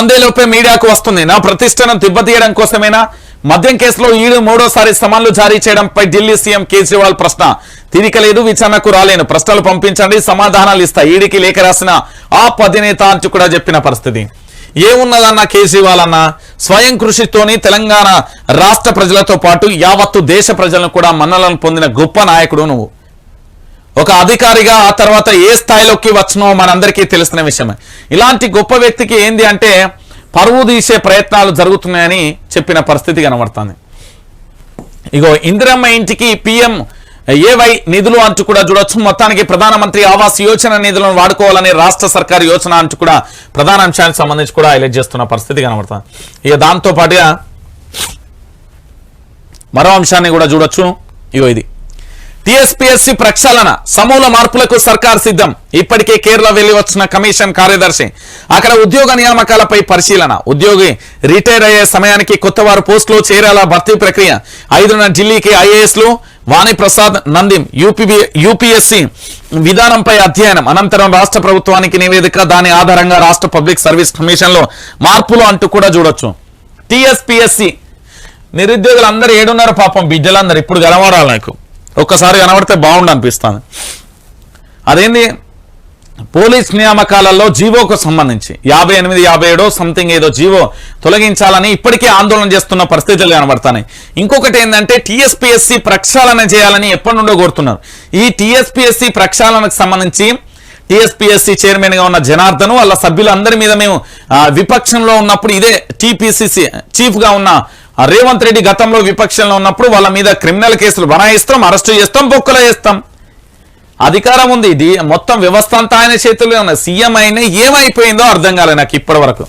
అందేలోపే మీడియాకు వస్తుంది. నా ప్రతిష్టను దెబ్బతీయడం కోసమేనా? మద్యం కేసులో ఈడు మూడోసారి సమన్లు జారీ చేయడంపై ఢిల్లీ సీఎం కేజ్రీవాల్ ప్రశ్న. తీరిక లేదు విచారణకు రాలేను. ప్రశ్నలు పంపించండి సమాధానాలు ఇస్తా. ఈడికి లేఖ రాసిన ఆ అధినేత అంటూ కూడా చెప్పిన పరిస్థితి. ఏమున్నదన్న కేజ్రీవాల్ అన్న? స్వయం కృషితోని తెలంగాణ రాష్ట్ర ప్రజలతో పాటు యావత్తు దేశ ప్రజలను కూడా మన్నలను పొందిన గొప్ప నాయకుడు నువ్వు. ఒక అధికారిగా ఆ తర్వాత ఏ స్థాయిలోకి వచ్చినో మనందరికీ తెలిసిన విషయమే. ఇలాంటి గొప్ప వ్యక్తికి ఏంది అంటే పరువు తీసే ప్రయత్నాలు జరుగుతున్నాయని చెప్పిన పరిస్థితి కనబడుతుంది. ఇగో ఇందిరమ్మ ఇంటికి పిఎం ఏవై నిధులు అంటూ కూడా చూడొచ్చు. మొత్తానికి ప్రధానమంత్రి ఆవాస్ యోజన నిధులను వాడుకోవాలని రాష్ట్ర సర్కార్ యోచన అంటూ కూడా ప్రధాన అంశానికి సంబంధించి కూడా హైలైట్ చేస్తున్న పరిస్థితి కనబడుతుంది. ఇక దాంతో పాటుగా మరో అంశాన్ని కూడా చూడొచ్చు. ఇగో ఇది. టిఎస్పిఎస్సి ప్రక్షాళన సమూల మార్పులకు సర్కార్ సిద్ధం. ఇప్పటికే కేరళ వెళ్ళి వచ్చిన కమిషన్ కార్యదర్శి అక్కడ ఉద్యోగ నియామకాలపై పరిశీలన. ఉద్యోగి రిటైర్ అయ్యే సమయానికి కొత్త వారు పోస్టులో చేరాల భర్తీ ప్రక్రియ? ఐదున ఢిల్లీకి ఐఏఎస్లు వాణిప్రసాద్ నందిం యూపీబీ యూపీఎస్సీ విధానంపై అధ్యయనం. అనంతరం రాష్ట్ర ప్రభుత్వానికి నివేదిక దాని ఆధారంగా రాష్ట్ర పబ్లిక్ సర్వీస్ కమిషన్లో మార్పులు అంటూ కూడా చూడొచ్చు. టిఎస్పిఎస్సి నిరుద్యోగులు అందరూ ఏడున్నారు పాపం బిడ్డలందరూ ఇప్పుడు కనబడాలి నాకు. ఒక్కసారి కనబడితే బాగుండు అనిపిస్తుంది. అదేంది? పోలీస్ నియామకాలలో జీవోకు సంబంధించి యాభై ఎనిమిది యాభై ఏడో సంథింగ్ ఏదో జీవో తొలగించాలని ఇప్పటికే ఆందోళన చేస్తున్న పరిస్థితులు కనబడతాయి ఇంకొకటి ఏంటంటే టీఎస్పీఎస్సీ ప్రక్షాళన చేయాలని ఎప్పటి నుండో కోరుతున్నారు. ఈ టీఎస్పీఎస్సీ ప్రక్షాళనకు సంబంధించి టీఎస్పీఎస్సీ చైర్మన్గా ఉన్న జనార్దను వాళ్ళ సభ్యులందరి మీద మేము విపక్షంలో ఉన్నప్పుడు ఇదే టీపీసీసీ చీఫ్గా ఉన్న రేవంత్ రెడ్డి గతంలో విపక్షంలో ఉన్నప్పుడు వాళ్ళ మీద క్రిమినల్ కేసులు బనాయిస్తాం అరెస్టు చేస్తాం బొక్కలు వేస్తాం. అధికారం ఉంది. ఇది మొత్తం వ్యవస్థ అంతా ఆయన చేతుల్లో ఉన్న సీఎం అయినా ఏమైపోయిందో అర్థం కాలే నాకు ఇప్పటి వరకు.